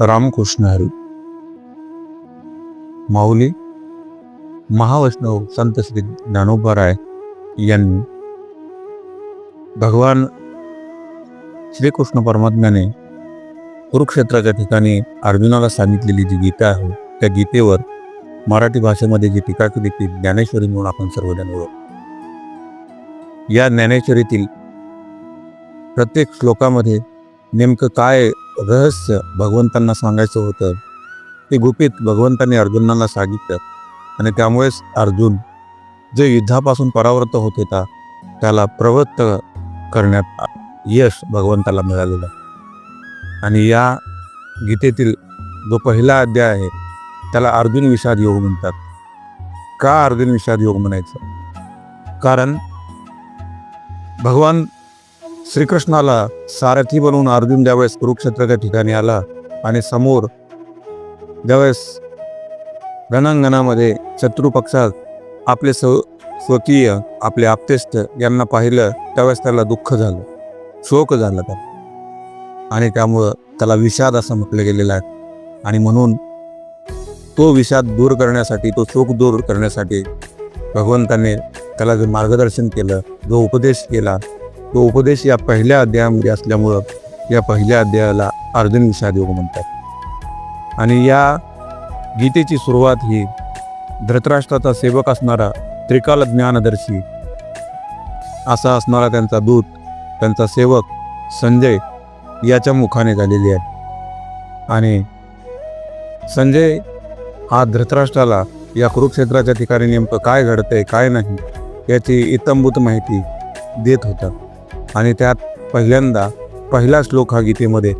रामकृष्ण हरी माऊली महावैष्णव संत श्री ज्ञानोबा राय यांनी भगवान श्रीकृष्ण परमात्म्याने कुरुक्षेत्राच्या ठिकाणी अर्जुनाला सांगितलेली जी गीता आहे त्या गीतेवर मराठी भाषेमध्ये जी टीका केली ती ज्ञानेश्वरी म्हणून आपण सर्वजण ओळख या ज्ञानेश्वरीतील प्रत्येक श्लोकामध्ये नेमकं काय रहस्य भगवंतांना सांगायचं होतं. ते गुपित भगवंतांनी अर्जुनाला सांगितलं. आणि त्यामुळेच अर्जुन जे युद्धापासून परावृत्त होत होता त्याला प्रवृत्त करण्यात यश भगवंताला मिळालेलं. आणि या गीतेतील जो पहिला अध्याय आहे त्याला अर्जुन विषाद योग म्हणतात. का अर्जुन विषाद योग म्हणायचं? कारण भगवान श्रीकृष्णाला सारथी बनवून अर्जुन ज्यावेळेस कुरुक्षेत्राच्या ठिकाणी आला आणि समोर ज्यावेळेस रणांगणामध्ये शत्रुपक्षात आपले स्व स्वकीय आपले आप्तेष्ट यांना पाहिलं त्यावेळेस त्याला दुःख झालं. शोक झाला त्याला. आणि त्यामुळं त्याला विषाद असं म्हटलं गेलेलं आहे. आणि म्हणून तो विषाद दूर करण्यासाठी तो शोक दूर करण्यासाठी भगवंताने त्याला जे मार्गदर्शन केलं जो उपदेश केला तो उपदेश या पहिल्या अध्यायामध्ये असल्यामुळं या पहिल्या अध्यायाला अर्जुन विषाद योग म्हणतात. आणि या गीतेची सुरुवात ही धृतराष्ट्राचा सेवक असणारा त्रिकाल ज्ञानदर्शी असा असणारा त्यांचा दूत त्यांचा सेवक संजय याच्या मुखाने झालेली आहे. आणि संजय हा धृतराष्ट्राला या कुरुक्षेत्राच्या ठिकाणी नेमकं काय घडतंय काय नाही याची इतंभूत माहिती देत होता. आणि त्यात पहिल्यांदा पहिला श्लोक हा गीतेमध्ये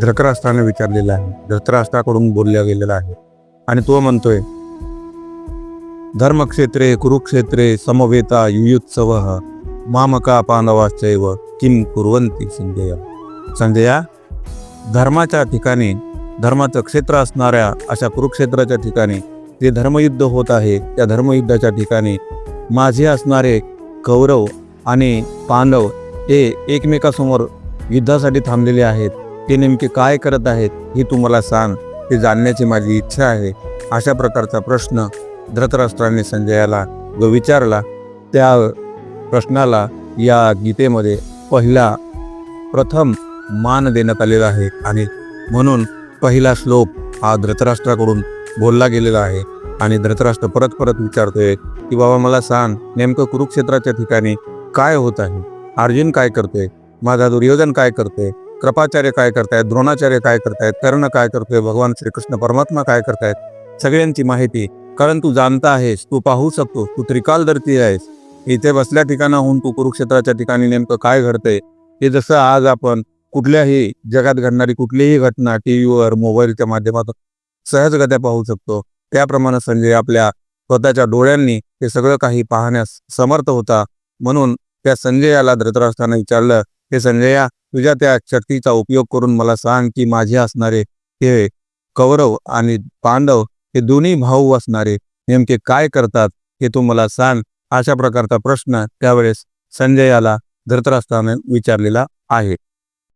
धृतराष्ट्राने विचारलेला आहे. धृतराष्ट्राकडून बोलल्या गेलेला आहे. आणि तो म्हणतोय धर्मक्षेत्रे कुरुक्षेत्रे समवेता युयुत्सव मामका पांडवाश्चैव किम कुर्वंती संजय? संजया धर्माच्या ठिकाणी धर्माचं क्षेत्र असणाऱ्या अशा कुरुक्षेत्राच्या ठिकाणी जे धर्मयुद्ध होत आहे त्या धर्मयुद्धाच्या ठिकाणी माझे असणारे कौरव आणि पांडव हे एकमेकासमोर युद्धासाठी थांबलेले आहेत. ते नेमके काय करत आहेत हे तू मला सांग. ते जाणण्याची माझी इच्छा आहे. अशा प्रकारचा प्रश्न धृतराष्ट्राने संजयाला जो विचारला त्या प्रश्नाला या गीतेमध्ये पहिला प्रथम मान देण्यात आलेला आहे आणि म्हणून पहिला श्लोक हा धृतराष्ट्राकडून बोलला गेलेला आहे. आणि धृतराष्ट्र परत परत विचारतोय की बाबा मला सांग नेमकं कुरुक्षेत्राच्या ठिकाणी काय होत आहे? अर्जुन काय करतोय? माझा दुर्योधन काय करतोय? कृपाचार्य काय करतायत? द्रोणाचार्य काय करतायत? कर्ण काय करतोय? भगवान श्रीकृष्ण परमात्मा काय करतायत? सगळ्यांची माहिती. कारण तू जाणता आहेस तू पाहू शकतो तू त्रिकालदर्ती आहेस. इथे बसल्या ठिकाणाहून तू कुरुक्षेत्राच्या ठिकाणी नेमकं काय घडतंय? हे जसं आज आपण कुठल्याही जगात घडणारी कुठलीही घटना टी व्हीवर मोबाईलच्या माध्यमातून सहजगत्या पाहू शकतो. त्याप्रमाणे संजय आपल्या स्वतःच्या डोळ्यांनी हे सगळं काही पाहण्यास समर्थ होता. म्हणून त्या संजयाला धृतराष्ट्राने विचारलं हे संजया तुझ्या त्या शक्तीचा उपयोग करून मला सांग की माझे असणारे हे कौरव आणि पांडव हे दोन्ही भाऊ असणारे नेमके काय करतात हे तू मला सांग. अशा प्रकारचा प्रश्न त्यावेळेस संजयाला धृतराष्ट्राने विचारलेला आहे.